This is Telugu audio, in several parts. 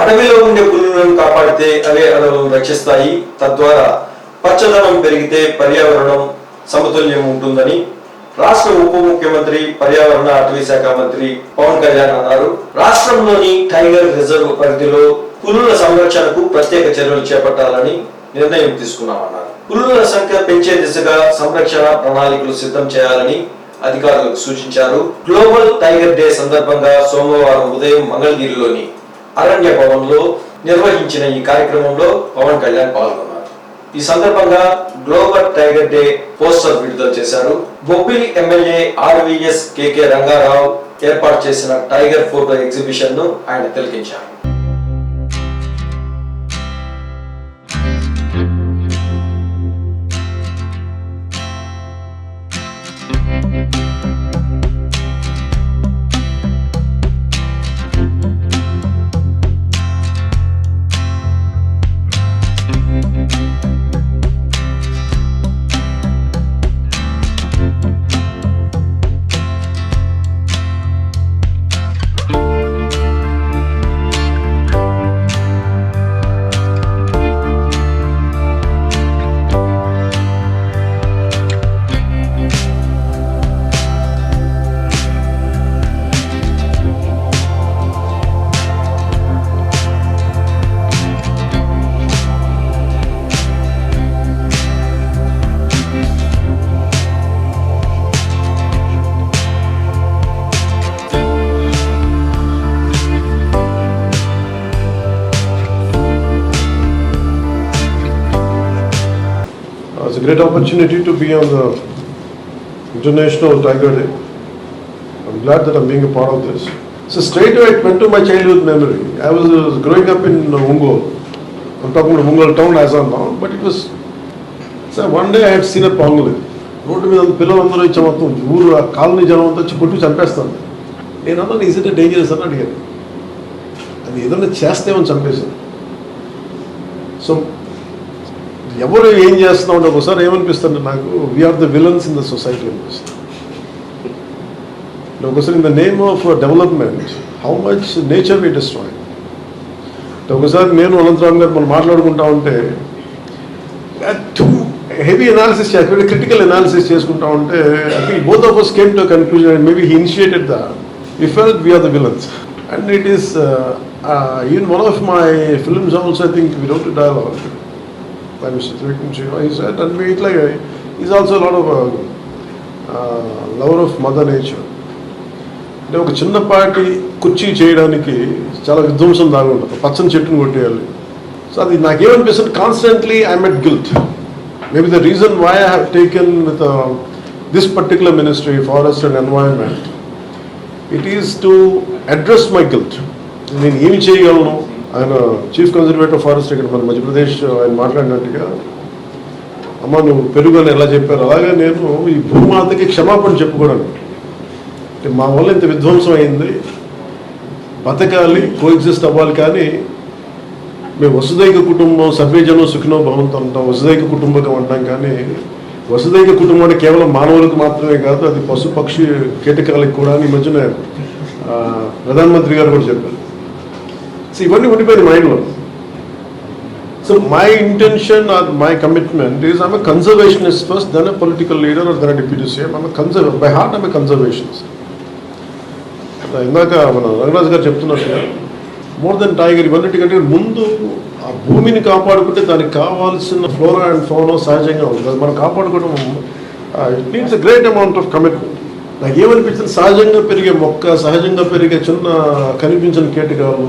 అడవిలో ఉండే పులులను కాపాడితే అవే అడవులను రక్షిస్తాయి. తద్వారా పచ్చదనం పెరిగితే పర్యావరణం సమతుల్యం ఉంటుందని రాష్ట్ర ఉప ముఖ్యమంత్రి పర్యావరణ అటవీ శాఖ మంత్రి పవన్ కళ్యాణ్ అన్నారు. రాష్ట్రంలోని టైగర్ రిజర్వ్ పరిధిలో పులుల సంరక్షణకు ప్రత్యేక చర్యలు చేపట్టాలని నిర్ణయం తీసుకున్నామన్నారు. పులుల సంఖ్య పెంచే దిశగా సంరక్షణ ప్రణాళికలు సిద్ధం చేయాలని అధికారులకు సూచించారు. గ్లోబల్ టైగర్ డే సందర్భంగా సోమవారం ఉదయం మంగళగిరిలోని అరణ్య భవన్లో నిర్వహించిన ఈ కార్యక్రమంలో పవన్ కళ్యాణ్ పాల్గొన్నారు. ఈ సందర్భంగా గ్లోబల్ టైగర్ డే పోస్టర్ విడుదల చేశారు. Bobbili MLA RVS KK Rangarao ఏర్పాటు చేసిన టైగర్ ఫోటో ఎగ్జిబిషన్ను ఆయన తిలకించారు. Great opportunity to be on the International Tiger Day. I'm glad that I'm being a part of this. So straight away it went to my childhood memory. I was was growing up in Ungol. I'm talking about Ungol town as of now, but it was. So one day I had seen a pangolin. Road మీద పిల్లలందరూ ఇచ్చే మొత్తం ఊరు ఆ కాలనీ జనం అంతా వచ్చి కొట్టి చంపేస్తాను నేను అన్నాను ఈజ్ ఇట్ డేంజరస్ అని అడిగాను అది ఏదైనా చేస్తేమని చంపేశాను సో ఎవరు ఏం చేస్తున్నాం అంటే ఒకసారి ఏమనిపిస్తుంది నాకు? We are the villains in the society అనిపిస్తుంది ఒకసారి in the name of development how much nature we destroy ఒకసారి నేను అనంతరామ్ గారు మనం మాట్లాడుకుంటా ఉంటే టూ హెవీ అనాలిసిస్ చేసుకుంటే క్రిటికల్ అనాలిసిస్ చేసుకుంటా ఉంటే I think both of us came to conclusion maybe he initiated the we felt we are the villains and it is even one of my films also I think we don't dialogue Mr. Trivikram Shiva. He said, and we, like, uh, he's also a lot of uh, uh, lover of mother nature. అంటే ఒక చిన్నపాటి కుర్చీ చేయడానికి చాలా విధ్వంసం దాగి ఉంటుంది పచ్చని చెట్టును కొట్టేయాలి సో అది నాకేమనిపిస్తుంది constantly I at guilt maybe the reason why I have taken with this particular ministry forest and environment it is to address my guilt నేను ఏమి చేయగలను ఆయన చీఫ్ కన్జర్వేటివ్ ఫారెస్ట్ ఇక్కడ మన మధ్యప్రదేశ్ ఆయన మాట్లాడినట్టుగా అమ్మ నువ్వు పెరుగు అని ఎలా చెప్పారు? అలాగే నేను ఈ భూమాతకి క్షమాపణ చెప్పుకోవడానికి. అంటే మా వల్ల ఇంత విధ్వంసం అయింది. బతకాలి కోఎగ్జిస్ట్ అవ్వాలి కానీ మేము వసుదైక కుటుంబం సర్వేజనం సుఖినో భవంతో అంటాం వసుదైక కుటుంబకం అంటాం కానీ వసుదైక కుటుంబం అంటే కేవలం మానవులకు మాత్రమే కాదు అది పశు పక్షి కీటకాలకు కూడా అని ఈ మధ్యన ప్రధానమంత్రి గారు కూడా చెప్పారు. ఇవన్నీ ఉండిపోయిన మైండ్లో so my intention or my commitment is I'm conservationist first then a political leader or then deputy CM I'm conserve by heart I'm conservationist ఇందాక మన రంగరాజు గారు చెప్తున్నట్టుగా మోర్ దెన్ టైగర్ ఇవన్నిటికంటే ముందు ఆ భూమిని కాపాడుకుంటే దానికి కావాల్సిన ఫ్లోరా అండ్ ఫోనో సహజంగా ఉంది అది మనం కాపాడుకోవడం it means a great amount of commitment నాకు ఏమనిపించింది? సహజంగా పెరిగే మొక్క సహజంగా పెరిగే చిన్న కనిపించిన కీటకాలు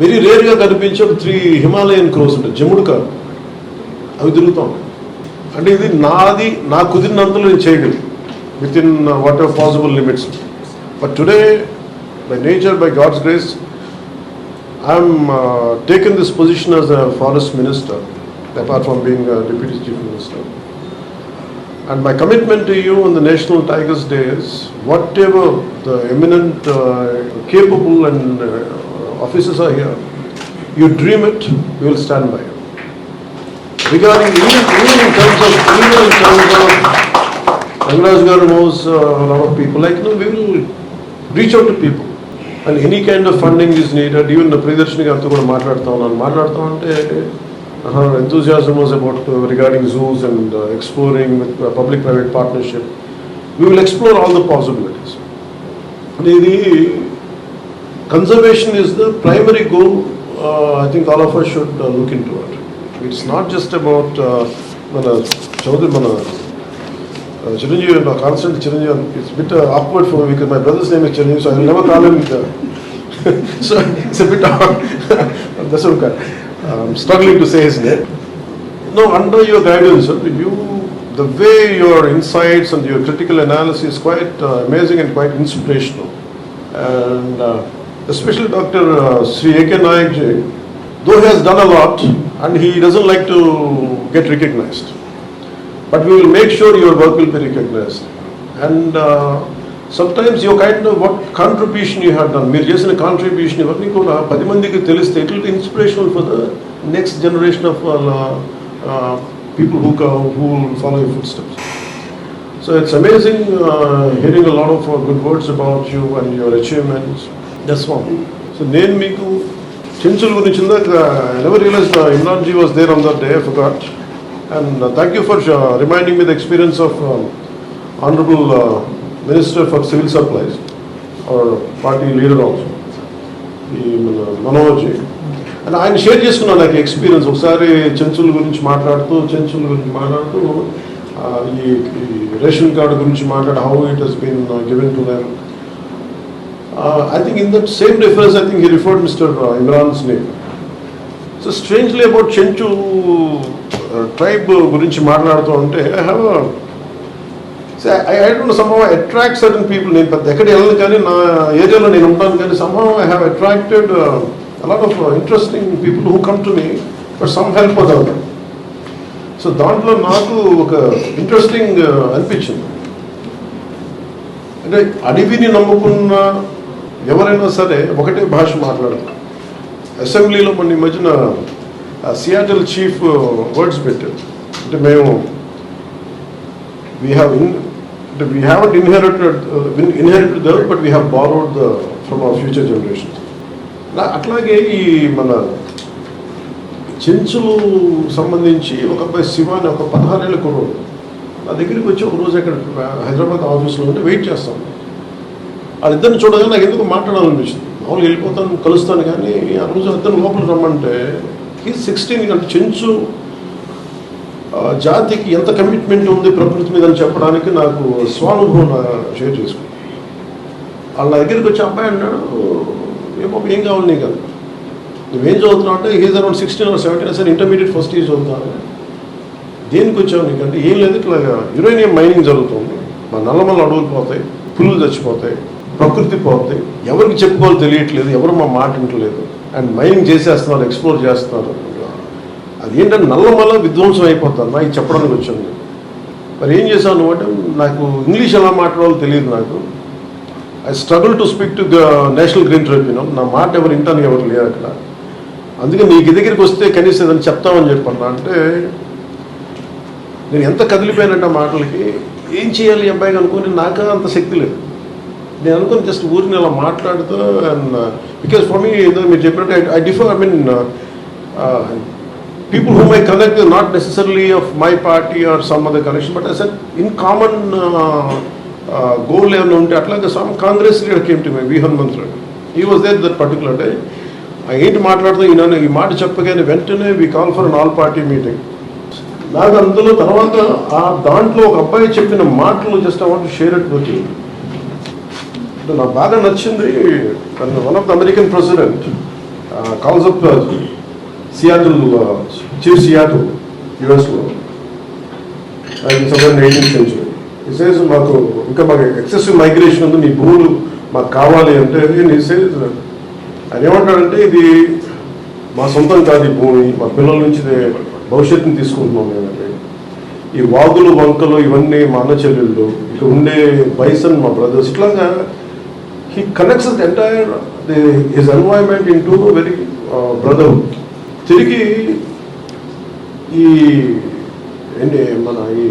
వెరీ రేర్గా కనిపించే ఒక త్రీ హిమాలయన్ క్రోస్ ఉంటాయి. జముడు కాదు అవి తిరుగుతాం. అంటే ఇది నాది నా కుదిరినంతలో నేను చేయగలను. Within whatever possible limits but today by nature by God's grace I'm taken this position as a forest minister apart from being deputy chief minister and my commitment to you in the national tigers days whatever the eminent capable and officers are here, you dream it, we will stand by you. Regarding, even, even in terms of, even in terms of, Rangaraj Garu knows uh, a lot of people, like, no, we will reach out to people. And any kind of funding is needed, even the Priyadarshini గారితో కూడా మాట్లాడుతా ఉన్నాను మాట్లాడుతూ ఉంటే her enthusiasm was about uh, regarding zoos and uh, exploring with uh, public-private partnership. We will explore all the possibilities. ఇది conservation is the primary goal, uh, I think all of us should uh, look into it. It's not just about uh, మన చౌదరి మన uh, Chiranjeevi, no, constant Chiranjeevi, it's a bit uh, awkward for me because my brother's name is Chiranjeevi, so I will never call him. uh, So it's a bit odd. That's okay. I'm struggling to say his name. No, under your guidance, sir, you, the way your insights and your critical analysis is quite uh, amazing and quite inspirational. And uh, especially Dr. uh, Sri A.K. Nayak ji, though he has done a lot and he doesn't like to get recognized. But we will make sure your work will be recognized. And uh, sometimes your kind of what contribution you have done, మీరు చేసిన కాంట్రిబ్యూషన్ ఇవన్నీ కూడా పది మందికి తెలిస్తే it will be inspirational for the next generation of people who who follow you footsteps so it's amazing hearing a lot of good words about you and your achievements that's దస్వామి so నేను మీకు చెంచుల గురించి ఇందాక never realize Imran ji was there on that day forgot And and thank you for reminding reminding experience of experience minister for civil uh, or party leader also ఈ మన మనోజ్ అండ్ ఆయన షేర్ చేసుకున్నాను నాకు ఎక్స్పీరియన్స్ ఒకసారి చెంచుల గురించి మాట్లాడుతూ చెంచుల గురించి మాట్లాడుతూ ఈ రేషన్ కార్డు గురించి మాట్లాడు how it has been given to them I think in that same reference I think he referred mister Imran's name so strangely about Chenchu tribe గురించి మాట్లాడుతూ ఉంటే I have I I don't some attract certain people నేను పెద్ద ఎక్కడ వెళ్ళను కానీ నా ఏరియాలో నేను ఉంటాను కానీ some I have attracted a lot of interesting people who come to me but some help other so దాంట్లో నాకు ఒక ఇంట్రెస్టింగ్ అనిపించింది. అంటే అడవిని నమ్ముకున్న ఎవరైనా సరే ఒకటే భాష మాట్లాడతారు అసెంబ్లీలో మొన్న ఈ మధ్యన సియాటల్ చీఫ్ వర్డ్స్ పెట్టారు. అంటే మేము వీ హ్యావ్ ఇన్ అంటే we haven't inherited inherited the but we have borrowed the from our future generations అట్లాగే ఈ మన చెంచులు సంబంధించి ఒక అబ్బాయి శివ అని ఒక పదహారేళ్ళ కుర్రోడు. నా దగ్గరికి వచ్చి ఒక రోజు అక్కడ హైదరాబాద్ ఆఫీస్లో ఉంటే వెయిట్ చేస్తాం. వాళ్ళిద్దరిని చూడగానే నాకు ఎందుకు మాట్లాడాలనిపించింది? మామూలుగా వెళ్ళిపోతాను కలుస్తాను కానీ ఆ రోజు ఇద్దరు లోపల రమ్మంటే ఈ సిక్స్టీన్ అంటే చెంచు జాతికి ఎంత కమిట్మెంట్ ఉంది ప్రకృతి మీద అని చెప్పడానికి నాకు స్వానుభవం షేర్ చేసుకున్నాను వాళ్ళ దగ్గరికి వచ్చి అబ్బాయి అన్నాడు ఏమో ఏం కావాలి నీకు? అది నువ్వేం చదువుతున్నావు? అంటే is around sixteen or seventeen sir intermediate first year చదువుతాను దేనికి వచ్చావు నీకంటే ఏం లేదు ఇట్లా యురేనియం మైనింగ్ జరుగుతుంది. మా నల్లమల్ల అడవులు పోతాయి పులులు చచ్చిపోతాయి. ప్రకృతి పోతాయి ఎవరికి చెప్పుకోవాలో తెలియట్లేదు ఎవరు మా మాట వింటలేదు. అండ్ మైనింగ్ చేసేస్తున్నారు ఎక్స్ప్లోర్ చేస్తున్నారు. అది ఏంటంటే నల్లమల్ల విధ్వంసం అయిపోతాను నాకు చెప్పడానికి వచ్చాను మరి ఏం చేశావు అంటే నాకు ఇంగ్లీష్ ఎలా మాట్లాడాలో తెలియదు నాకు. I struggle to speak to national green tribunal నా మాట ఎవరు వింటానికి ఎవరు లేరు అక్కడ. అందుకే నీకు దగ్గరికి వస్తే కనీసం ఏదైనా చెప్తామని చెప్పన్నా. అంటే నేను ఎంత కదిలిపోయానంటే ఆ మాటలకి ఏం చేయాలి ఈ అబ్బాయికి అనుకుని నాకు అంత శక్తి లేదు. నేను అనుకుని జస్ట్ ఊరిని అలా మాట్లాడుతూ అండ్ బికాస్ ఫర్ మీ ఏదో మీరు చెప్పినట్టు I differ I mean people whom I connect not necessary of my party are some other connection but అసలు ఇన్ కామన్ గోల్ ఏమైనా ఉంటే అట్లాగే some Congress leader came to my V Hanumantharao ఈ was there that particular day ఏంటి మాట్లాడుతూ ఈయన ఈ మాట చెప్పగానే వెంటనే we call for an all party meeting నాకు అందులో తర్వాత ఆ దాంట్లో ఒక అబ్బాయి చెప్పిన మాటలు just I want share it with you నాకు బాగా నచ్చింది one of the American president calls up Seattle chief Seattle యుఎస్లో సెవెన్ సెంచురీ సేస్ మాకు ఇంకా మాకు ఎక్సెసివ్ మైగ్రేషన్ ఉంది మీ భూములు మాకు కావాలి అంటే సేస్ ఆయన ఏమంటాడంటే ఇది మా సొంతం కాదు ఈ భూమి మా పిల్లల నుంచి భవిష్యత్తుని తీసుకుంటున్నాం మేమంటే ఈ వాగులు వంకలు ఇవన్నీ మా అన్న చెల్లెళ్ళు ఇక్కడ ఉండే బైసన్ మా బ్రదర్స్ ఇట్లాగా he connects entire his environment in to very brother తిరిగి ఈ ఏంటి మన ఈ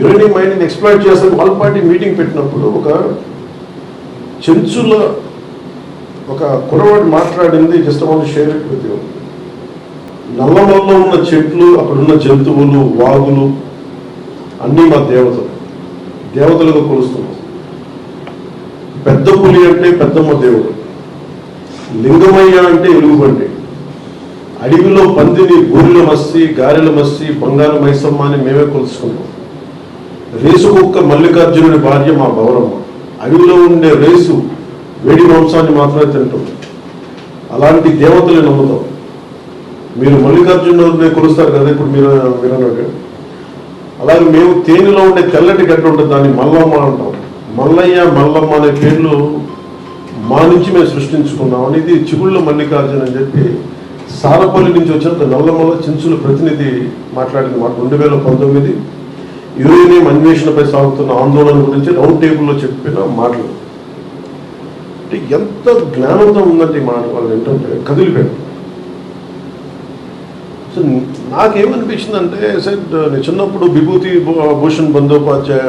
యురేనియం మైనింగ్ ఎక్స్ప్లోర్ చేస్తే వాల్ పార్టీ మీటింగ్ పెట్టినప్పుడు ఒక చెంచుల ఒక కురవాడు మాట్లాడింది జస్ట్ వాళ్ళు షేర్ విత్ యూ నల్లమల్లో ఉన్న చెట్లు అక్కడ ఉన్న జంతువులు వాగులు అన్నీ మా దేవతలు. దేవతలుగా కొలుస్తున్నాం పెద్ద పులి అంటే పెద్దమ్మ దేవుడు లింగమయ్య అంటే ఎలుగుబండి అడవిలో పందిని బూరిల మస్సి గారెల మస్సి బంగారు మైసమ్మ అని మేమే కొలుసుకున్నాం. రేసు కుక్క మల్లికార్జునుడి భార్య మా గౌరమ్మ. అడవిలో ఉండే రేసు వేడి మాంసాన్ని మాత్రమే తింటుంది అలాంటి దేవతలు నమ్ముతాం. మీరు మల్లికార్జునుడిని కొలుస్తారు కదా ఇప్పుడు మీరు మీరు అలాగే మేము తేనెలో ఉండే తెల్లటి గడ్డ ఉంటుంది దాన్ని మల్లమ్మ అంటాం. మల్లయ్య మల్లమ్మ అనే పేర్లు మా నుంచి మేము సృష్టించుకున్నాం. అనేది చిగుళ్ళ మల్లికార్జున అని చెప్పి సారపల్లి నుంచి వచ్చిన నల్లమల్ల చించుల ప్రతినిధి మాట్లాడింది మాకు రెండు వేల పంతొమ్మిది. యురేనియం అన్వేషణపై సాగుతున్న ఆందోళన గురించి రౌండ్ టేబుల్లో చెప్పిన మాటలు. అంటే ఎంత జ్ఞానంతో ఉందంటే ఈ మాట వాళ్ళు ఏంటంటే కదిలిపోయాడు సో నాకేమనిపించిందంటే సైడ్ నేను చిన్నప్పుడు విభూతి Bhushan Bandopadhyay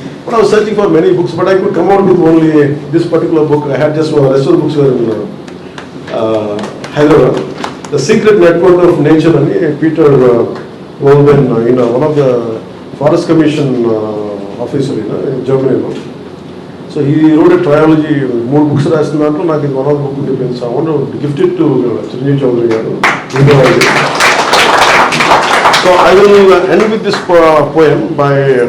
But I searching for many books but I could come out with only this particular book I had just rest books Hyderabad. The secret network of nature అని పీటర్ ఓల్బెన్ ఈయన one of the forest commission officer ఈయన జర్మనీలో సో ఈ రోడ్ ట్రయాలజీ మూడు బుక్స్ రాసిన దాంట్లో నాకు ఇది one of book depends I want gift it to Chiranjeevi Chowdary గారు so I will end with this poem by uh,